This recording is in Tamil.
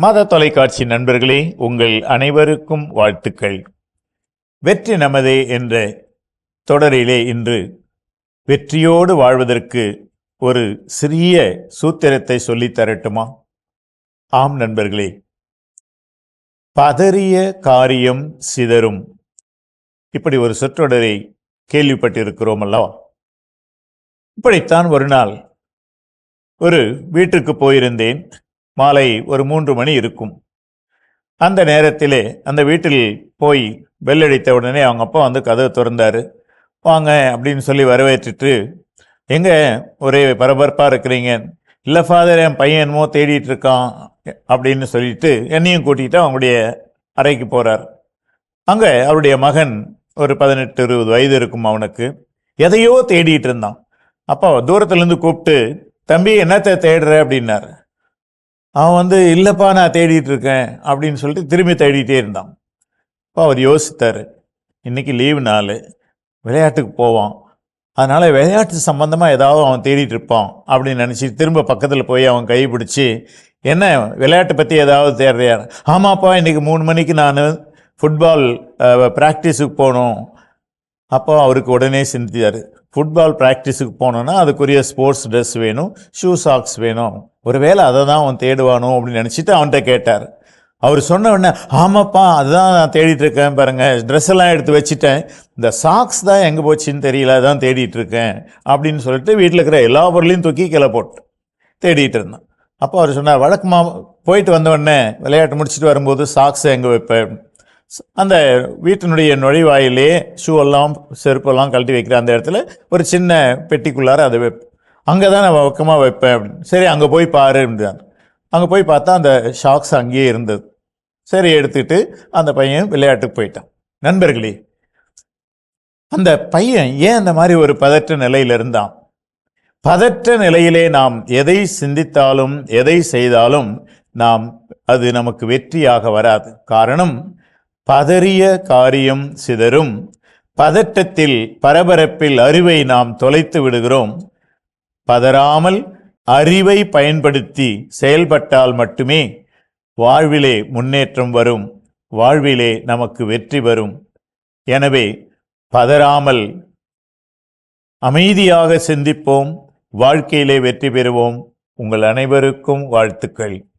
மத தொலைக்காட்சி நண்பர்களே உங்கள் அனைவருக்கும் வாழ்த்துக்கள். வெற்றி நமதே என்ற தொடரிலே இன்று வெற்றியோடு வாழ்வதற்கு ஒரு சிறிய சூத்திரத்தை சொல்லித் தரட்டுமா? ஆம் நண்பர்களே. பதறிய காரியம் சிதறும். இப்படி ஒரு சொற்றொடரை கேள்விப்பட்டிருக்கிறோம் அல்லவா? இப்படித்தான் ஒரு நாள் ஒரு வீட்டுக்கு போயிருந்தேன். மாலை ஒரு மூன்று மணி இருக்கும். அந்த நேரத்திலே அந்த வீட்டில் போய் வெள்ளடித்த உடனே அவங்க அப்பா வந்து கதவை திறந்தார். வாங்க அப்படின்னு சொல்லி வரவேற்றுட்டு எங்கே ஒரே பரபரப்பாக இருக்கிறீங்க? இல்லை ஃபாதர் என் பையன் என்னமோ தேடிட்டு இருக்கான் அப்படின்னு சொல்லிட்டு என்னையும் கூட்டிகிட்டு அவங்களுடைய அறைக்கு போகிறார் அங்கே அவருடைய மகன் ஒரு பதினெட்டு இருபது வயது இருக்கும் அவனுக்கு. எதையோ தேடிட்டு இருந்தான். அப்பா தூரத்துலேருந்து கூப்பிட்டு தம்பி என்னத்தை தேடுற? அப்படின்னாரு. அவன் வந்து இல்லைப்பா நான் தேடிட்டு இருக்கேன் அப்படின்னு சொல்லிட்டு திரும்பி தேடிட்டே இருந்தான். இப்போ அவர் யோசித்தார் இன்னைக்கு லீவு நாள் விளையாட்டுக்கு போவான். அதனால் விளையாட்டு சம்மந்தமாக ஏதாவது அவன் தேடிட்டு இருப்பான் அப்படின்னு நினச்சி திரும்ப பக்கத்தில் போய் அவன் கை பிடிச்சி என்ன விளையாட்டை பற்றி ஏதாவது தேடுறியார் ஆமாப்பா இன்றைக்கி மூணு மணிக்கு நான் ஃபுட்பால் ப்ராக்டிஸுக்கு போகணும் அப்போ அவருக்கு உடனே சிந்தித்தார் ஃபுட்பால் ப்ராக்டிஸுக்கு போனோன்னா அதுக்குரிய ஸ்போர்ட்ஸ் ட்ரெஸ் வேணும் ஷூ சாக்ஸ் வேணும். ஒருவேளை அதை தான் அவன் தேடுவானோ அப்படின்னு நினச்சிட்டு அவன்கிட்ட கேட்டார். அவர் சொன்ன உடனே ஆமாப்பா அதுதான் நான் தேடிட்டுருக்கேன் இருக்கேன் ட்ரெஸ் எல்லாம் எடுத்து வச்சுட்டேன். இந்த சாக்ஸ் தான் எங்கே போச்சுன்னு தெரியல அதான் தேடிட்டுருக்கேன் அப்படின்னு சொல்லிட்டு வீட்டில் இருக்கிற எல்லா பொருளையும் தூக்கி கிளை போட்டு தேடிட்டு இருந்தான். அப்போ அவர் சொன்னார் வழக்கமாக போயிட்டு வந்த உடனே விளையாட்டு முடிச்சுட்டு வரும்போது சாக்ஸ் எங்கே வைப்பேன்? அந்த வீட்டினுடைய நுழைவாயிலே ஷூ எல்லாம் செருப்பெல்லாம் கழட்டி வைக்கிற அந்த இடத்துல ஒரு சின்ன பெட்டிக்குள்ளார அதை வைப்பேன் அங்கே தான் நான் வழக்கமாக வைப்பேன் அப்படின்னு. சரி அங்கே போய் பாரு அப்படின்னார் அங்கே போய் பார்த்தா அந்த ஷாக்ஸ் அங்கேயே இருந்தது. சரி எடுத்துக்கிட்டு அந்த பையன் விளையாட்டுக்கு போயிட்டான். நண்பர்களே அந்த பையன் ஏன் அந்த மாதிரி ஒரு பதற்ற நிலையில் இருந்தான்? பதற்ற நிலையிலே நாம் எதை சிந்தித்தாலும் எதை செய்தாலும் நாம் அது நமக்கு வெற்றியாக வராது. காரணம் பதறிய காரியம் சிதறும். பதட்டத்தில் பரபரப்பில் அறிவை நாம் தொலைத்து விடுகிறோம். பதறாமல் அறிவை பயன்படுத்தி செயல்பட்டால் மட்டுமே வாழ்விலே முன்னேற்றம் வரும். வாழ்விலே நமக்கு வெற்றி வரும். எனவே பதறாமல் அமைதியாக சிந்திப்போம். வாழ்க்கையிலே வெற்றி பெறுவோம். உங்கள் அனைவருக்கும் வாழ்த்துக்கள்.